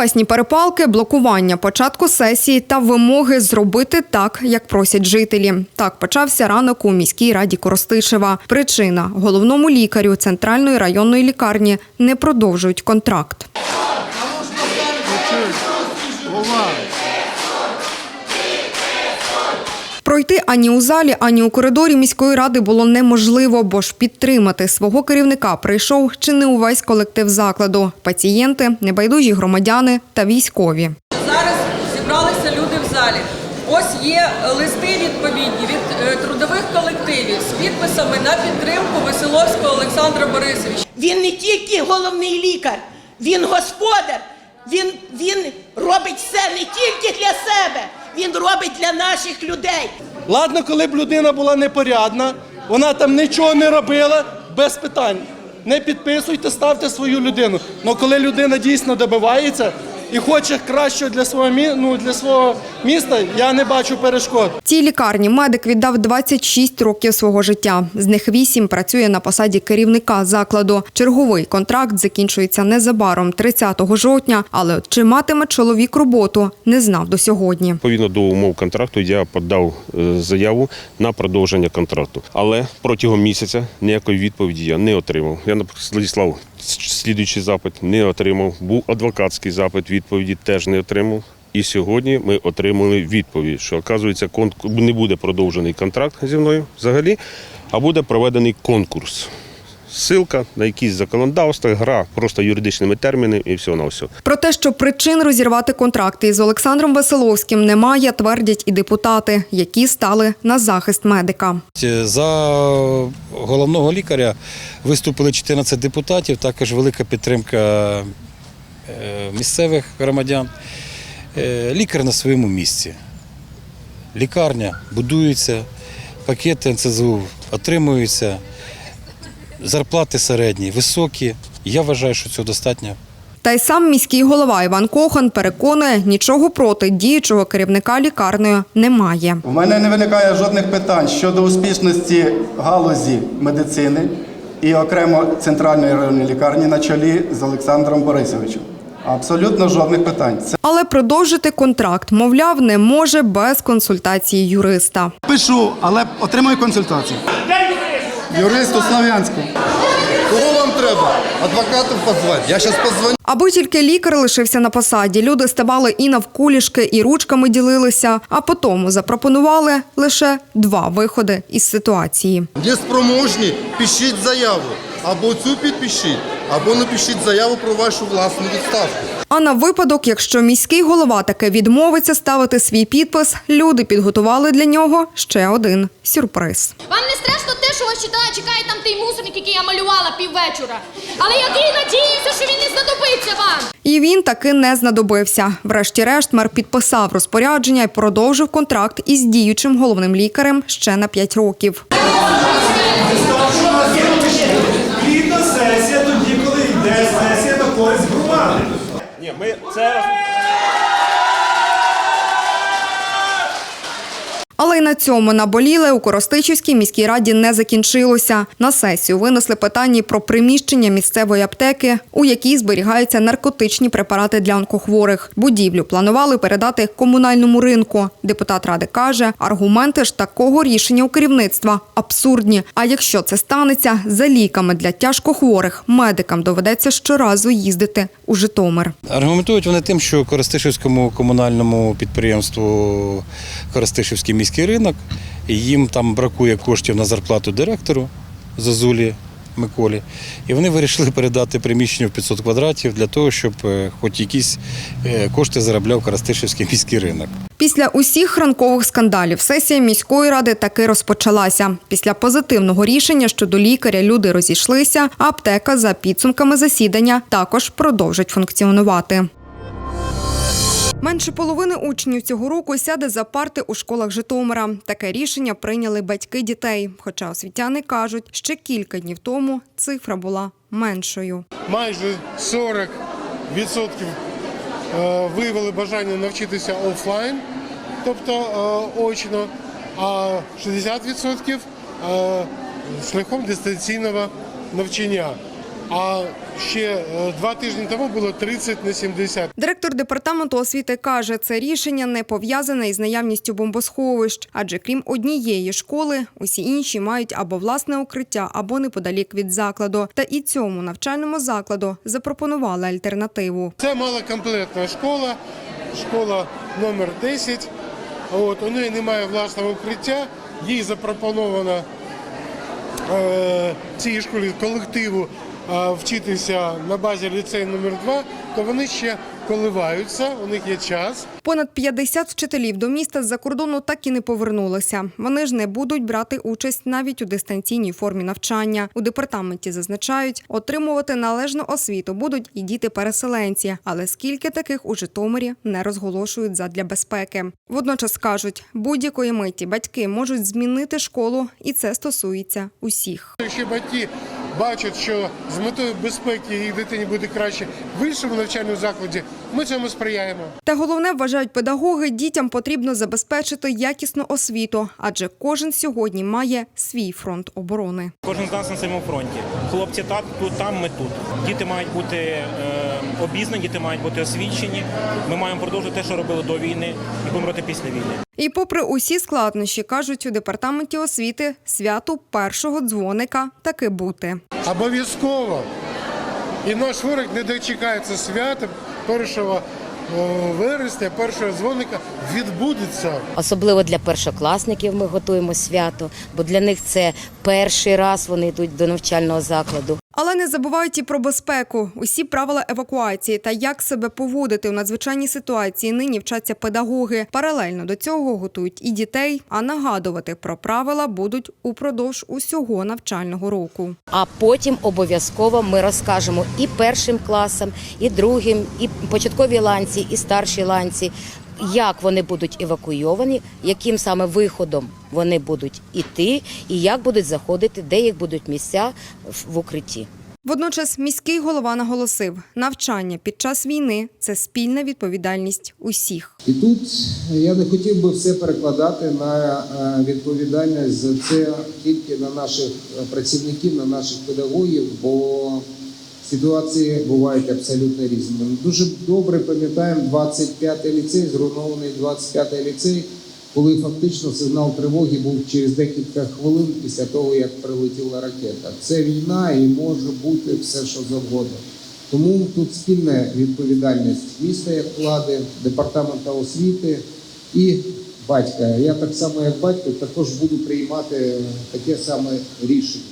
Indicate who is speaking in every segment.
Speaker 1: Словесні перепалки, блокування початку сесії та вимоги зробити так, як просять жителі. Так почався ранок у міській раді Коростишева. Причина головному лікарю центральної районної лікарні не продовжують контракт. Пройти ані у залі, ані у коридорі міської ради було неможливо, бо ж підтримати свого керівника прийшов чи не увесь колектив закладу – пацієнти, небайдужі громадяни та військові.
Speaker 2: Зараз зібралися люди в залі. Ось є листи відповідні від е, трудових колективів з підписами на підтримку Веселовського Олександра Борисовича.
Speaker 3: Він не тільки головний лікар, він господар. Він, він робить все не тільки для себе, він робить для наших людей.
Speaker 4: Ладно, коли б людина була непорядна, вона там нічого не робила, без питань. Не підписуйте, ставте свою людину. Але коли людина дійсно добивається і хоче кращого для свого, мі- ну, для свого міста, я не бачу перешкод.
Speaker 1: Цій лікарні медик віддав 26 років свого життя. З них 8 працює на посаді керівника закладу. Черговий контракт закінчується незабаром 30 жовтня, але чи матиме чоловік роботу, не знав до сьогодні.
Speaker 5: Відповідно до умов контракту я подав е, заяву на продовження контракту. Але протягом місяця ніякої відповіді я не отримав. Я надіслав слідуючий запит, не отримав. Був адвокатський запит, відповіді теж не отримав. І сьогодні ми отримали відповідь, що оказується, не буде продовжений контракт зі мною взагалі, а буде проведений конкурс. Ссилка на якісь законодавства, гра просто юридичними термінами і все на все.
Speaker 1: Про те, що причин розірвати контракти із Олександром Веселовським немає, твердять і депутати, які стали на захист медика.
Speaker 6: За головного лікаря виступили 14 депутатів, також велика підтримка е, місцевих громадян. Е, Лікар на своєму місці. Лікарня будується, пакети НЦЗУ отримуються, зарплати середні, високі. Я вважаю, що цього достатньо.
Speaker 1: Та й сам міський голова Іван Кохан переконує, нічого проти діючого керівника лікарнею немає.
Speaker 7: У мене не виникає жодних питань щодо успішності галузі медицини і окремо центральної районної лікарні на чолі з Олександром Борисовичем. Абсолютно жодних питань. Це
Speaker 1: Але продовжити контракт, мовляв, не може без консультації юриста.
Speaker 7: пишу, але отримую консультацію. Юрист у Слов'янську.
Speaker 8: Кого вам треба? Адвокатів позвати? Я зараз позвоню.
Speaker 1: Аби тільки лікар лишився на посаді, люди ставали і навколішки, і ручками ділилися, а потім запропонували лише два виходи із ситуації.
Speaker 8: Є спроможні, пишіть заяву. Або цю підпишіть, або напишіть заяву про вашу власну відставку.
Speaker 1: А на випадок, якщо міський голова таки відмовиться ставити свій підпис, люди підготували для нього ще один сюрприз.
Speaker 9: Вам вас читає, чекає там той мусорник, який я малювала піввечора. Але який надіюся, що він не знадобиться вам.
Speaker 1: І він таки не знадобився. Врешті-решт мер підписав розпорядження і продовжив контракт із діючим головним лікарем ще на 5 років.
Speaker 10: Плідна сесія тоді, коли йде сесія на користь громади.
Speaker 5: Ні, ми це
Speaker 1: Але й на цьому наболіле у Коростичівській міській раді не закінчилося. На сесію винесли питання про приміщення місцевої аптеки, у якій зберігаються наркотичні препарати для онкохворих. Будівлю планували передати комунальному ринку. Депутат ради каже, аргументи ж такого рішення у керівництва абсурдні. А якщо це станеться, за ліками для тяжкохворих медикам доведеться щоразу їздити у Житомир.
Speaker 6: Аргументують вони тим, що Коростишівському комунальному підприємству Коростишівський міський ринок, і їм там бракує коштів на зарплату директору Зазулі Миколі. І вони вирішили передати приміщення в 500 квадратів для того, щоб е, хоч якісь е, кошти заробляв Коростишівський міський ринок.
Speaker 1: Після усіх ранкових скандалів сесія міської ради таки розпочалася. Після позитивного рішення щодо лікаря люди розійшлися, а аптека за підсумками засідання також продовжить функціонувати. Менше половини учнів цього року сяде за парти у школах Житомира. Таке рішення прийняли батьки дітей. Хоча освітяни кажуть, ще кілька днів тому цифра була меншою.
Speaker 11: майже 40% е, виявили бажання навчитися офлайн, тобто е, очно, а 60% е, шляхом дистанційного навчання. А ще е, два тижні тому було 30 на 70.
Speaker 1: Директор департаменту освіти каже, це рішення не пов'язане із наявністю бомбосховищ, адже крім однієї школи, усі інші мають або власне укриття, або неподалік від закладу. Та і цьому навчальному закладу запропонували альтернативу.
Speaker 11: Це малокомплектна школа, школа номер 10. От, у неї немає власного укриття, їй запропоновано е, цій школі колективу вчитися на базі ліцею номер 2 то вони ще коливаються, у них є час.
Speaker 1: Понад 50 вчителів до міста з-за кордону так і не повернулися. Вони ж не будуть брати участь навіть у дистанційній формі навчання. У департаменті зазначають, отримувати належну освіту будуть і діти-переселенці. Але скільки таких у Житомирі не розголошують задля безпеки. Водночас кажуть, будь-якої миті батьки можуть змінити школу, і це стосується усіх.
Speaker 11: Якщо батьки бачать, що з метою безпеки їх дитині буде краще в іншому навчальному закладі, ми цьому сприяємо.
Speaker 1: Та головне вважають педагоги, дітям потрібно забезпечити якісну освіту, адже кожен сьогодні має свій фронт оборони.
Speaker 12: Кожен з нас на своєму фронті. Хлопці так, тут, там, ми тут. Діти мають бути е, обізнані, діти мають бути освічені. Ми маємо продовжувати те, що робили до війни, і помрати після війни.
Speaker 1: І попри усі складнощі, кажуть у департаменті освіти, святу першого дзвоника таки бути.
Speaker 11: Обов'язково. І наш ворог не дочекається свята 1 вересня, першого дзвоника відбудеться.
Speaker 13: Особливо для першокласників ми готуємо свято, бо для них це перший раз вони йдуть до навчального закладу.
Speaker 1: Але не забувають і про безпеку. Усі правила евакуації та як себе поводити у надзвичайній ситуації нині вчаться педагоги. Паралельно до цього готують і дітей, а нагадувати про правила будуть упродовж усього навчального року.
Speaker 13: А потім обов'язково ми розкажемо і першим класам, і другим, і початковій ланці, і старшій ланці, як вони будуть евакуйовані, яким саме виходом вони будуть іти, і як будуть заходити, де їх будуть місця в- укритті.
Speaker 1: Водночас міський голова наголосив, навчання під час війни це спільна відповідальність усіх.
Speaker 14: І тут я не хотів би все перекладати на е, відповідальність за це тільки на наших е, працівників, на наших педагогів, бо ситуації бувають абсолютно різними. Дуже добре пам'ятаємо 25-й ліцей, зруйнований 25-й ліцей, коли фактично сигнал тривоги був через декілька хвилин після того, як прилетіла ракета. Це війна і може бути все, що завгодно. Тому тут спільна відповідальність міста як влади, департамента освіти і батька. Я так само, як батько, також буду приймати таке саме рішення.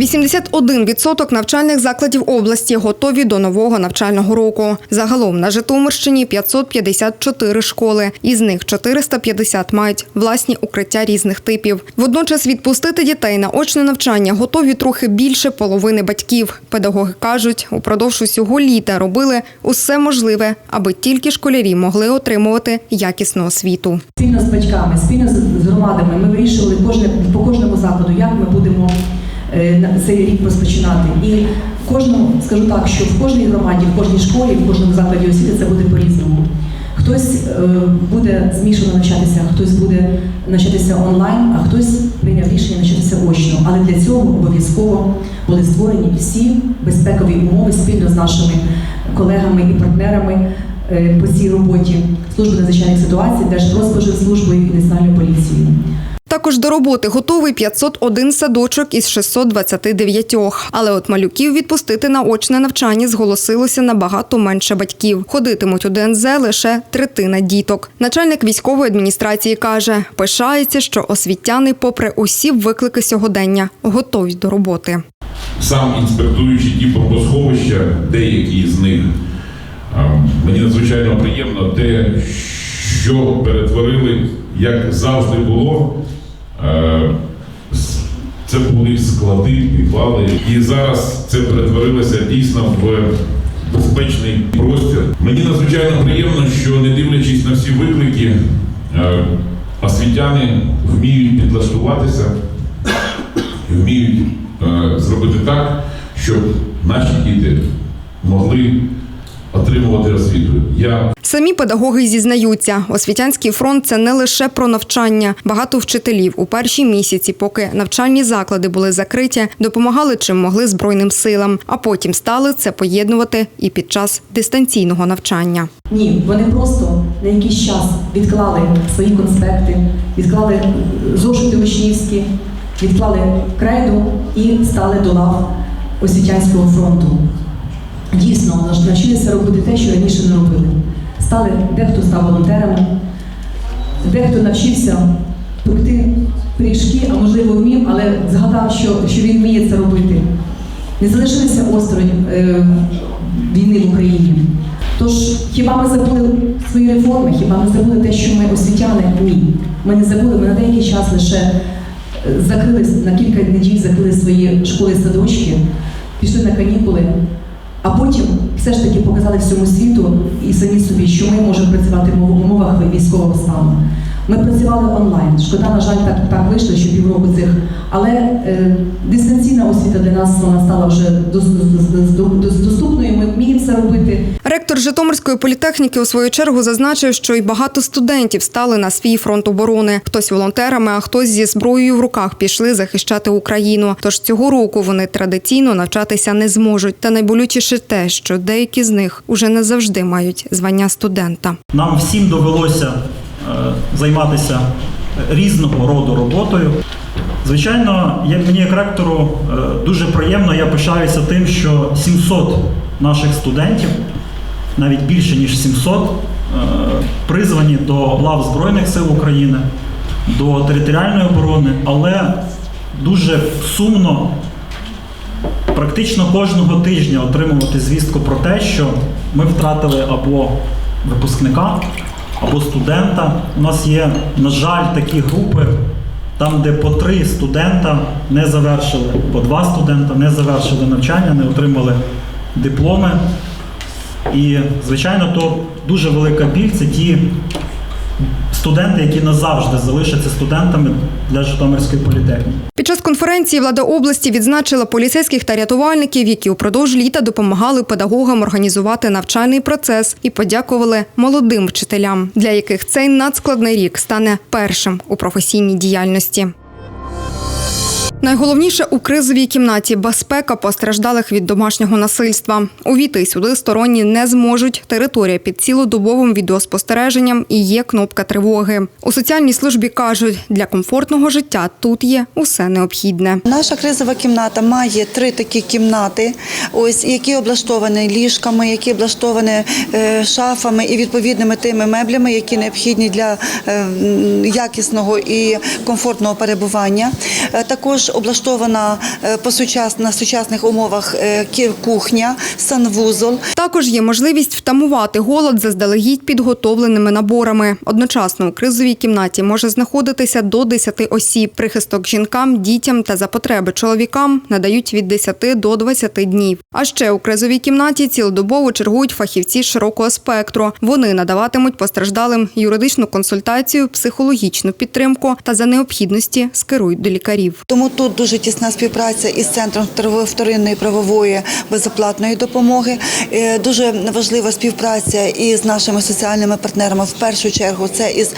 Speaker 1: 81% навчальних закладів області готові до нового навчального року. Загалом на Житомирщині 554 школи. Із них 450 мають власні укриття різних типів. Водночас відпустити дітей на очне навчання готові трохи більше половини батьків. Педагоги кажуть, упродовж усього літа робили усе можливе, аби тільки школярі могли отримувати якісну освіту.
Speaker 15: Спільно з батьками, спільно з- громадами ми вирішували кожне по кожному закладу, як ми будемо цей рік розпочинати. І в кожному, скажу так, що в кожній громаді, в кожній школі, в кожному закладі освіти це буде по-різному. Хтось е, буде змішано навчатися, хтось буде навчатися онлайн, а хтось прийняв рішення навчатися очно. Але для цього обов'язково були створені всі безпекові умови спільно з нашими колегами і партнерами е, по цій роботі служби надзвичайних ситуацій, Держпродспоживслужбою і Національною поліцією.
Speaker 1: Також до роботи готовий 501 садочок із 629. Але от малюків відпустити на очне навчання зголосилося набагато менше батьків. Ходитимуть у ДНЗ лише третина діток. Начальник військової адміністрації каже, пишається, що освітяни, попри усі виклики сьогодення, готові до роботи.
Speaker 16: сам інспектуючи ті бомбосховища, деякі з них, мені надзвичайно приємно те, що перетворили, як завжди було. Е, Це були склади, підвали. І зараз це перетворилося дійсно в безпечний простір. Мені надзвичайно приємно, що не дивлячись на всі виклики, е, освітяни вміють підлаштуватися вміють е, зробити так, щоб наші діти могли отримувати освіту. Я
Speaker 1: Самі педагоги зізнаються, освітянський фронт це не лише про навчання. Багато вчителів у перші місяці, поки навчальні заклади були закриті, допомагали чим могли збройним силам, а потім стали це поєднувати і під час дистанційного навчання.
Speaker 15: Ні, вони просто на якийсь час відклали свої конспекти, відклали зошити учнівські, відклали крейду і стали до лав освітянського фронту. Дійсно, навчилися робити те, що раніше не робили. Стали, дехто став волонтерами, дехто навчився пекти пиріжки, а можливо вмів, але згадав, що, що він вміє це робити. Не залишилися осторонь е, війни в Україні. Тож хіба ми забули свої реформи? Хіба ми забули те, що ми освітяни? Ні. Ми не забули, ми на деякий час лише е, закрили на кілька неділь закрили свої школи садочки, пішли на канікули, а потім все ж таки показали всьому світу і самі собі, що ми можемо працювати в умовах військового стану. Ми працювали онлайн. Шкода, на жаль, так, так вийшло, що півроку цих. Але е, дистанційна освіта для нас вона стала вже дос- дос- дос- дос- доступною. Ми вміємо це робити.
Speaker 1: Ректор Житомирської політехніки у свою чергу зазначив, що й багато студентів стали на свій фронт оборони. Хтось волонтерами, а хтось зі зброєю в руках пішли захищати Україну. Тож цього року вони традиційно навчатися не зможуть. Та найболючіше те, що деякі з них уже не завжди мають звання студента.
Speaker 17: Нам всім довелося займатися різного роду роботою. Звичайно, мені як ректору е, дуже приємно, я пишаюся тим, що 700 наших студентів, навіть більше ніж 700, е, призвані до лав Збройних сил України, до територіальної оборони, але дуже сумно практично кожного тижня отримувати звістку про те, що ми втратили або випускника, або студента. У нас є, на жаль, такі групи, там, де по три студента не завершили, по два студента не завершили навчання, не отримали дипломи. І, звичайно, то дуже велика біль це ті студенти, які назавжди залишаться студентами для Житомирської політехніки.
Speaker 1: Під час конференції влада області відзначила поліцейських та рятувальників, які упродовж літа допомагали педагогам організувати навчальний процес і подякували молодим вчителям, для яких цей надскладний рік стане першим у професійній діяльності. Найголовніше у кризовій кімнаті безпека постраждалих від домашнього насильства. Увійти сюди сторонні не зможуть. Територія під цілодобовим відеоспостереженням і є кнопка тривоги. У соціальній службі кажуть, для комфортного життя тут є усе необхідне.
Speaker 18: Наша кризова кімната має три такі кімнати, ось які облаштовані ліжками, які облаштовані е, шафами і відповідними тими меблями, які необхідні для е, якісного і комфортного перебування. Е, Також облаштована е, по сучас на сучасних умовах е, кухня, санвузол.
Speaker 1: Також є можливість втамувати голод заздалегідь підготовленими наборами. Одночасно у кризовій кімнаті може знаходитися до 10 осіб. Прихисток жінкам, дітям та за потреби чоловікам надають від 10 до 20 днів. А ще у кризовій кімнаті цілодобово чергують фахівці широкого спектру. Вони надаватимуть постраждалим юридичну консультацію, психологічну підтримку та за необхідності скерують до лікарів.
Speaker 18: Тому тут дуже тісна співпраця із центром вторинної правової безоплатної допомоги. Е, Дуже важлива співпраця із нашими соціальними партнерами. В першу чергу це із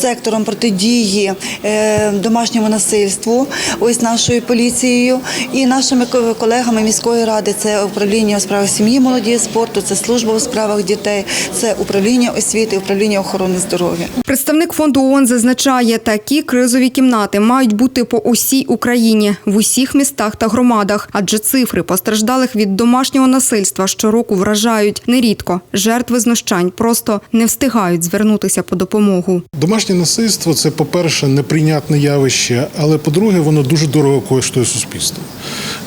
Speaker 18: сектором протидії е, домашньому насильству, ось нашою поліцією і нашими ко- колегами міської ради. Це управління у справах сім'ї, молоді спорту, це служба у справах дітей, це управління освіти, управління охорони здоров'я.
Speaker 1: Представник фонду ООН зазначає, такі кризові кімнати мають бути по усій Україні в усіх містах та громадах, адже цифри постраждалих від домашнього насильства щороку вражають нерідко. Жертви знущань просто не встигають звернутися по допомогу.
Speaker 11: Домашнє насильство це, по-перше, неприйнятне явище, але по-друге, воно дуже дорого коштує суспільству.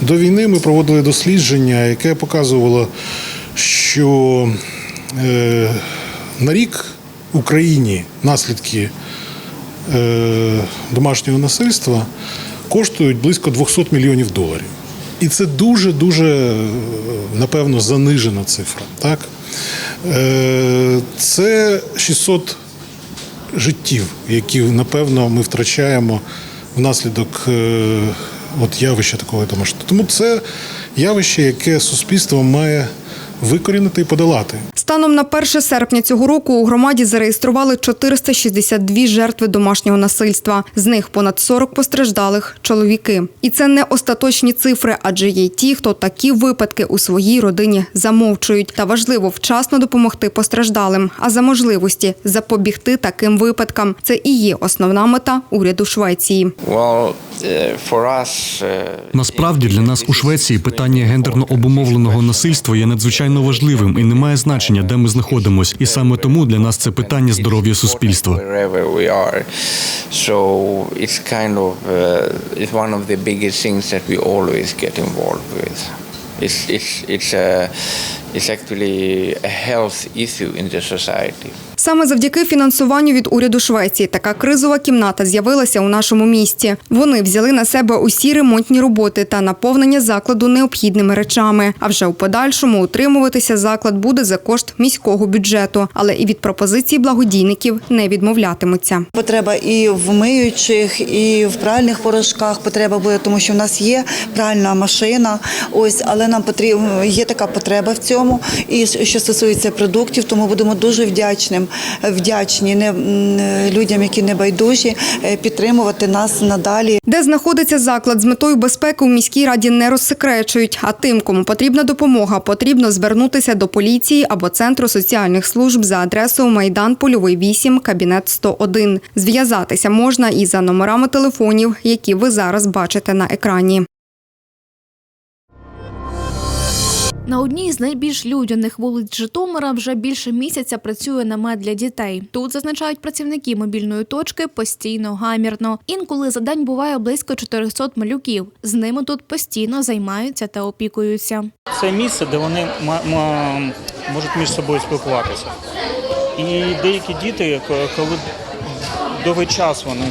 Speaker 11: До війни ми проводили дослідження, яке показувало, що е, на рік Україні наслідки е, домашнього насильства коштують близько 200 мільйонів доларів. І це дуже-дуже, е, напевно, занижена цифра. Так? Е, Це 600 життів, які, напевно, ми втрачаємо внаслідок е, от явища такого домашнього. Тому це явище, яке суспільство має викорінити і подолати.
Speaker 1: Станом на 1 серпня цього року у громаді зареєстрували 462 жертви домашнього насильства. З них понад 40 постраждалих чоловіки. І це не остаточні цифри, адже є й ті, хто такі випадки у своїй родині замовчують. Та важливо вчасно допомогти постраждалим, а за можливості запобігти таким випадкам. Це і є основна мета уряду Швеції.
Speaker 19: Насправді для нас у Швеції питання гендерно обумовленого насильства є надзвичайно важливим і не має значення, де ми знаходимось. І саме тому для нас це питання здоров'я суспільства.
Speaker 20: uh. It's it's it's a it's actually a health issue in the society.
Speaker 1: Саме завдяки фінансуванню від уряду Швеції така кризова кімната з'явилася у нашому місті. Вони взяли на себе усі ремонтні роботи та наповнення закладу необхідними речами. А вже у подальшому утримуватися заклад буде за кошт міського бюджету, але і від пропозицій благодійників не відмовлятимуться.
Speaker 18: Потреба і в миючих, і в пральних порошках потреба буде, тому що в нас є пральна машина. Ось, але нам потрібно є така потреба в цьому. І що стосується продуктів, тому будемо дуже вдячним, вдячні не, людям, які не байдужі, е, підтримувати нас надалі.
Speaker 1: Де знаходиться заклад з метою безпеки у міській раді не розсекречують. А тим, кому потрібна допомога, потрібно звернутися до поліції або центру соціальних служб за адресою Майдан Польовий 8, кабінет 101. Зв'язатися можна і за номерами телефонів, які ви зараз бачите на екрані.
Speaker 21: На одній з найбільш людяних вулиць Житомира вже більше місяця працює намет для дітей. Тут зазначають працівники мобільної точки постійно гамірно. Інколи за день буває близько 400 малюків. З ними тут постійно займаються та опікуються.
Speaker 12: Це місце, де вони можуть між собою спілкуватися. І деякі діти, ко- коли довгий час вони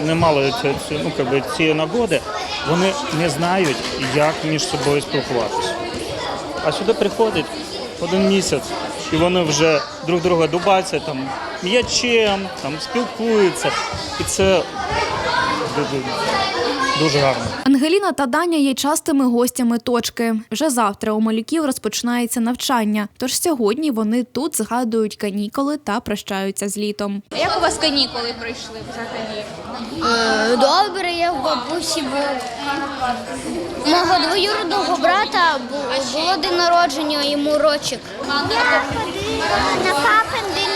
Speaker 12: не мали ці- ну, якби, цієї нагоди, вони не знають, як між собою спілкуватися. А сюди приходить один місяць, і вони вже друг друга дубаться там м'ячем, там спілкуються. І це дуже, гарно.
Speaker 21: Ангеліна та Даня є частими гостями точки. Вже завтра у малюків розпочинається навчання. Тож сьогодні вони тут згадують канікули та прощаються з літом.
Speaker 9: Як у вас канікули пройшли взагалі?
Speaker 22: Е, Добре, я в бабусі був. Мого двоюродного брата було день народження, йому рочик.
Speaker 23: Я ходила на папин день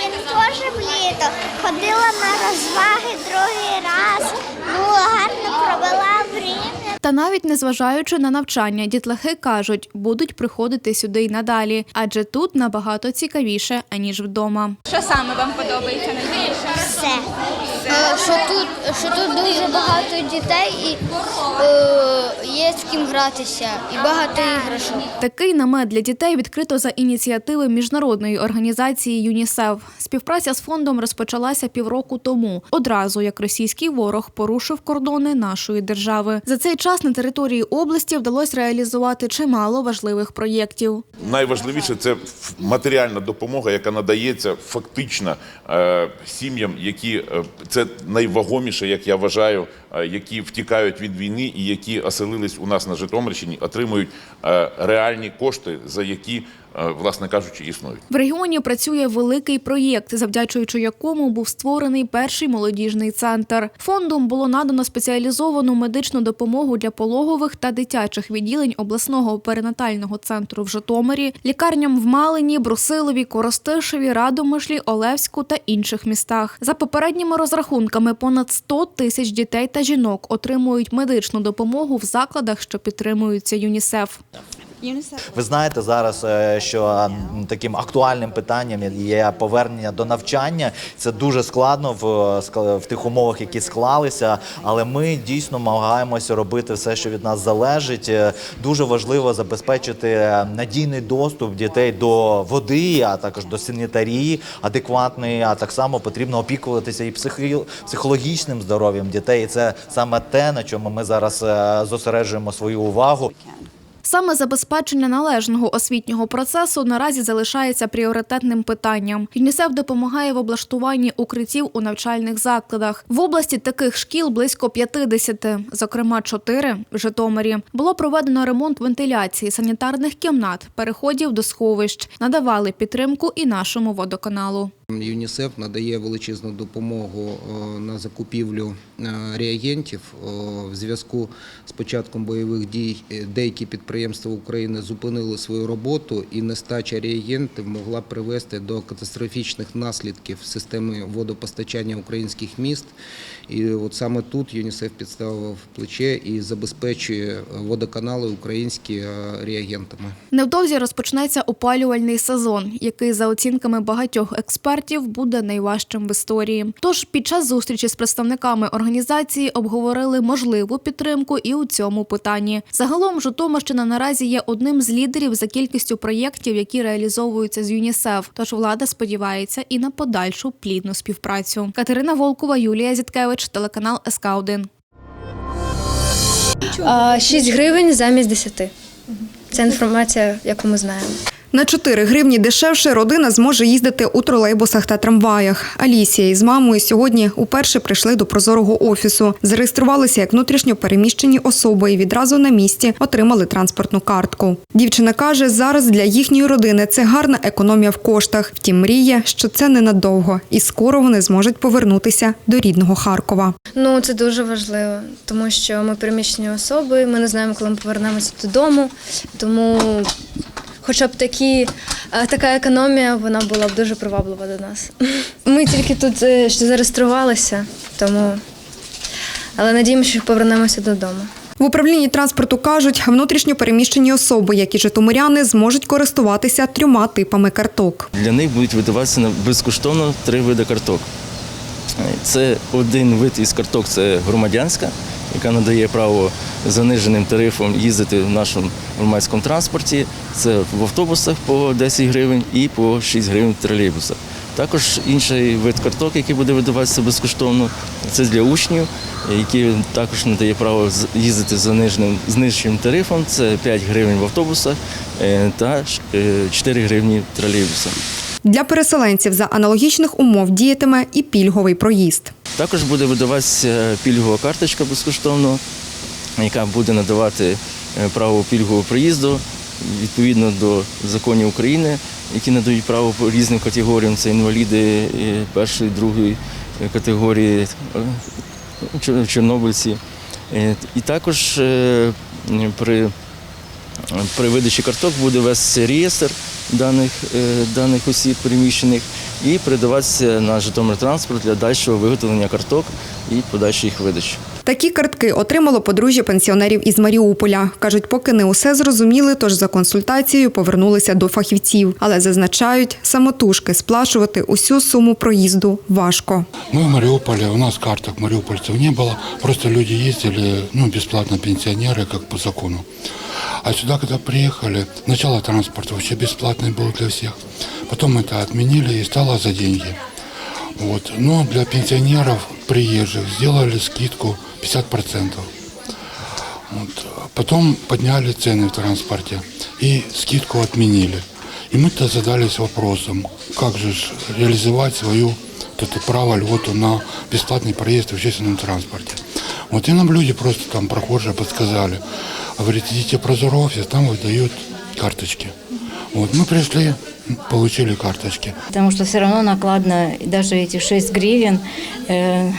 Speaker 23: він теж в літо. Ходила на розваги другий раз. було гарно провела время.
Speaker 21: Та навіть незважаючи на навчання, дітлахи кажуть, будуть приходити сюди й надалі, адже тут набагато цікавіше аніж вдома.
Speaker 9: Що саме вам подобається найбільше?
Speaker 23: Все.
Speaker 22: Е, Що тут, що тут дуже багато дітей і е, є з ким гратися, і багато іграшок.
Speaker 21: Такий намет для дітей відкрито за ініціативи міжнародної організації ЮНІСЕФ. Співпраця з фондом розпочалася півроку тому, одразу як російський ворог порушив кордони нашої держави. За цей час на території області вдалося реалізувати чимало важливих проєктів.
Speaker 24: Найважливіше це матеріальна допомога, яка надається фактично е, сім'ям, які е, це найвагоміше, як я вважаю, е, які втікають від війни і які оселились у нас на Житомирщині, отримують е, реальні кошти, за які, власне кажучи, існують.
Speaker 21: В регіоні працює великий проєкт, завдячуючи якому був створений перший молодіжний центр. Фондом було надано спеціалізовану медичну допомогу для пологових та дитячих відділень обласного перинатального центру в Житомирі, лікарням в Малині, Брусилові, Коростишеві, Радомишлі, Олевську та інших містах. За попередніми розрахунками, понад 100 тисяч дітей та жінок отримують медичну допомогу в закладах, що підтримуються ЮНІСЕФ.
Speaker 25: Ви знаєте зараз, е, що таким актуальним питанням є повернення до навчання. Це дуже складно в, е, в тих умовах, які склалися. Але ми дійсно намагаємося робити все, що від нас залежить. Е, Дуже важливо забезпечити е, надійний доступ дітей до води, а також до санітарії адекватної. А так само потрібно опікуватися і психі- психологічним здоров'ям дітей. І це саме те, на чому ми зараз е, зосереджуємо свою увагу.
Speaker 21: Саме забезпечення належного освітнього процесу наразі залишається пріоритетним питанням. ЮНІСЕФ допомагає в облаштуванні укриттів у навчальних закладах. В області таких шкіл близько 50, зокрема 4 в Житомирі. Було проведено ремонт вентиляції, санітарних кімнат, переходів до сховищ. Надавали підтримку і нашому водоканалу.
Speaker 14: ЮНІСЕФ надає величезну допомогу е, на закупівлю е, реагентів. Е, В зв'язку з початком бойових дій деякі підприємства України зупинили свою роботу, і нестача реагентів могла привести до катастрофічних наслідків системи водопостачання українських міст. І от саме тут ЮНІСЕФ підставив плече і забезпечує водоканали українські реагентами.
Speaker 21: Невдовзі розпочнеться опалювальний сезон, який за оцінками багатьох експертів буде найважчим в історії. Тож під час зустрічі з представниками організації обговорили можливу підтримку і у цьому питанні. Загалом Житомирщина наразі є одним з лідерів за кількістю проєктів, які реалізовуються з ЮНІСЕФ. Тож влада сподівається і на подальшу плідну співпрацю. Катерина Волкова, Юлія Зіткевич, телеканал СК 1
Speaker 26: 6 гривень замість 10. Це інформація, яку ми знаємо.
Speaker 1: На 4 гривні дешевше родина зможе їздити у тролейбусах та трамваях. Алісія із мамою сьогодні уперше прийшли до прозорого офісу. Зареєструвалися як внутрішньо переміщені особи і відразу на місці отримали транспортну картку. Дівчина каже, зараз для їхньої родини це гарна економія в коштах. Втім, мріє, що це ненадовго, і скоро вони зможуть повернутися до рідного Харкова.
Speaker 26: Ну це дуже важливо, тому що ми переміщені особи, ми не знаємо, коли ми повернемося додому. Тому, хоча б такі, е, така економія, вона була б дуже приваблива до нас. Ми тільки тут е, ще зареєструвалися, тому але надіємося, що повернемося додому.
Speaker 1: В управлінні транспорту кажуть, внутрішньо переміщені особи, як і житомиряни, зможуть користуватися трьома типами карток.
Speaker 27: Для них будуть видаватися безкоштовно три види карток. Це один вид із карток це громадянська, яка надає право заниженим тарифом їздити в нашому громадському транспорті. Це в автобусах по 10 гривень і по 6 гривень в тролейбусах. Також інший вид карток, який буде видаватися безкоштовно, це для учнів, які також надає право з- їздити за нижним зниженим тарифом. Це 5 гривень в автобусах е, та е, 4 гривні в тролейбусах.
Speaker 1: Для переселенців за аналогічних умов діятиме і пільговий проїзд.
Speaker 27: Також буде видаватися пільгова карточка безкоштовно, яка буде надавати е, право пільгового проїзду відповідно до законів України, які надають право по різним категоріям. Це інваліди е, першої, другої е, категорії, е, чорнобильці. Е, І також е, при при видачі карток буде вестися реєстр даних, е, даних осіб переміщених і передаватися на Житомир транспорт для дальшого виготовлення карток і подальшої їх видачі.
Speaker 1: Такі картки отримало подружжя пенсіонерів із Маріуполя. Кажуть, поки не усе зрозуміли, тож за консультацією повернулися до фахівців. Але зазначають, самотужки сплачувати усю суму проїзду важко.
Speaker 28: Мы в Мариуполе, у нас карток мариупольцев не было, просто люди ездили, ну, бесплатно пенсионеры, как по закону. А сюда, когда приехали, начало транспорт вообще бесплатный был для всех. Потом это отменили и стало за деньги. Вот. Но для пенсионеров приезжих сделали скидку 50%. Вот. Потом подняли цены в транспорте и скидку отменили. И мы-то задались вопросом, как же реализовать свою вот это право, льготу на бесплатный проезд в общественном транспорте. Вот и нам люди просто там прохожие подсказали. Говорит, идите в Прозор офис, там выдают карточки. Вот мы пришли, получили карточки.
Speaker 29: Потому что все равно накладно, и даже эти 6 гривен, э,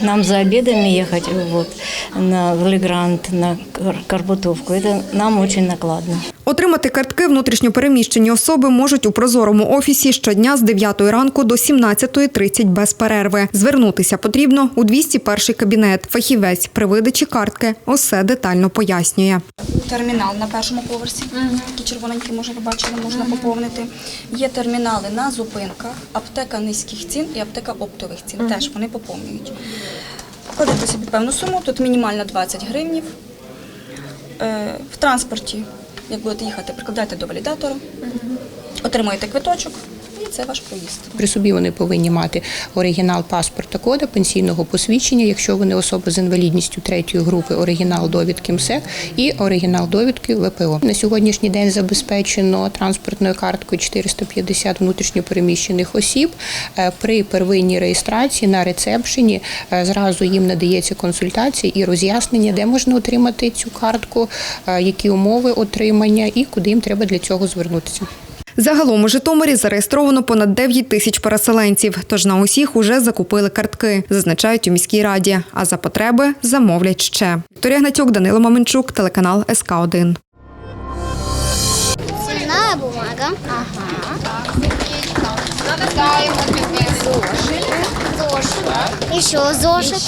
Speaker 29: нам за обедами ехать вот, на Валигрант, на Кар- Карбутовку, это нам очень накладно.
Speaker 1: Отримати картки внутрішньопереміщені особи можуть у прозорому офісі щодня з 9 ранку до 17.30 без перерви. Звернутися потрібно у 201 кабінет. Фахівець при видачі картки усе детально пояснює.
Speaker 30: термінал на першому поверсі, які червоненькі, може, ви бачили, можна поповнити. Є термінали на зупинках, аптека низьких цін і аптека оптових цін. Теж вони поповнюють. Кладете собі певну суму, тут мінімально 20 гривнів. Е, В транспорті, як будете їхати, прикладайте до валідатора. отримуєте квиточок, це ваш проїзд.
Speaker 31: При собі вони повинні мати оригінал паспорта кода, пенсійного посвідчення, якщо вони особа з інвалідністю третьої групи, оригінал довідки МСЕК і оригінал довідки ВПО. На сьогоднішній день забезпечено транспортною карткою 450 внутрішньопереміщених осіб. Е, При первинній реєстрації на рецепшені е, зразу їм надається консультація і роз'яснення, де можна отримати цю картку, е, які умови отримання і куди їм треба для цього звернутися.
Speaker 1: Загалом у Житомирі зареєстровано понад 9 тисяч переселенців, тож на усіх уже закупили картки, зазначають у міській раді. А за потреби замовлять ще. Вікторія Гнатюк, Данило Маменчук, телеканал СК 1
Speaker 23: Цветная бумага. Зошит. Еще зошит.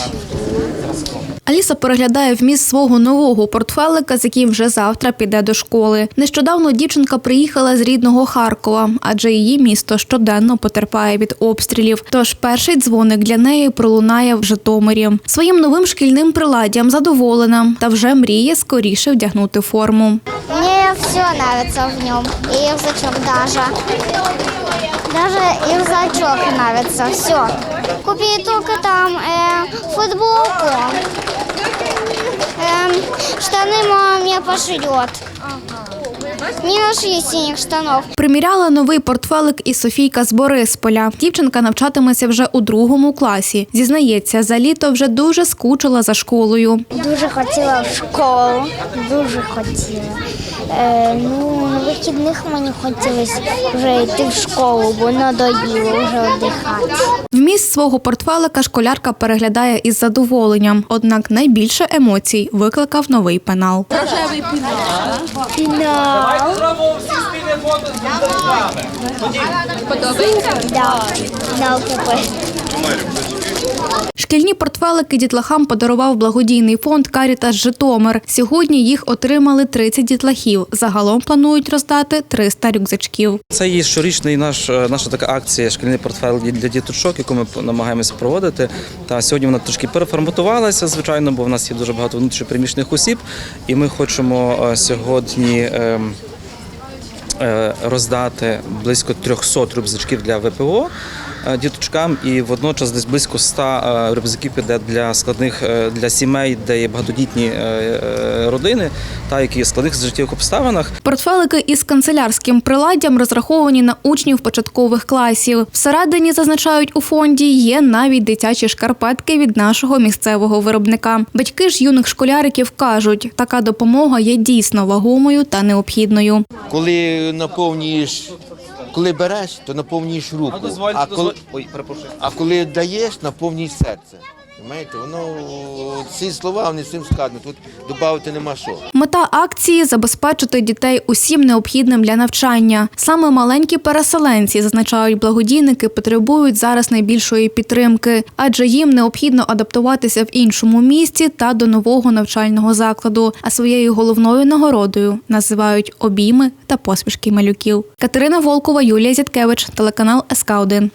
Speaker 21: Аліса переглядає вміст свого нового портфелика, з яким вже завтра піде до школи. Нещодавно дівчинка приїхала з рідного Харкова, адже її місто щоденно потерпає від обстрілів. Тож перший дзвоник для неї пролунає в Житомирі. Своїм новим шкільним приладдям задоволена та вже мріє скоріше вдягнути форму.
Speaker 23: Мне все нравится в нем. И рюкзачок даже Даже и рюкзачок нравится. Все. Купи только там э, футболку. Эм, штаны мама мне пошьет. Не носи синих штанов.
Speaker 21: Приміряла новий портфелик і Софійка з Борисполя. Дівчинка навчатиметься вже у другому класі. Зізнається, за літо вже дуже скучила за школою.
Speaker 23: Дуже хотіла в школу. Дуже хотіла. Е, ну, на вихідних мені хотілося вже йти в школу, бо надоїло вже віддихати.
Speaker 21: Вміст свого портфелика школярка переглядає із задоволенням. Однак найбільше емоцій викликав новий пенал.
Speaker 23: Рожевий пінал. Подобається? Да. Пінал купив.
Speaker 21: Шкільні портфелики дітлахам подарував благодійний фонд Карітас Житомир. Сьогодні їх отримали 30 дітлахів. Загалом планують роздати 300 рюкзачків.
Speaker 32: Це є щорічний наш е, наша така акція Шкільний портфель для діточок, яку ми намагаємося проводити. Та сьогодні вона трошки переформатувалася, звичайно, бо в нас є дуже багато внутрішньопереміщених осіб, і ми хочемо е, сьогодні. Е, Роздати близько 300 рюкзачків для ВПО діточкам, і водночас десь близько 100 е, рюкзаків піде для складних е, для сімей, де є багатодітні е, е, родини, та які є складних життєвих обставинах.
Speaker 21: Портфелики із канцелярським приладдям розраховані на учнів початкових класів. Всередині зазначають у фонді є навіть дитячі шкарпетки від нашого місцевого виробника. Батьки ж юних школяриків кажуть, така допомога є дійсно вагомою та необхідною.
Speaker 33: Коли наповнюєш, коли береш, то наповнюєш руку. а, коли,
Speaker 32: Ой, перепрошую.
Speaker 33: а коли даєш, наповнюєш серце. Знаєте, воно ці слова вони цим сказано. Тут додати нема що.
Speaker 21: Мета акції забезпечити дітей усім необхідним для навчання. Саме маленькі переселенці, зазначають благодійники, потребують зараз найбільшої підтримки, адже їм необхідно адаптуватися в іншому місті та до нового навчального закладу. А своєю головною нагородою називають обійми та посмішки малюків. Катерина Волкова, Юлія Зіткевич, телеканал СК 1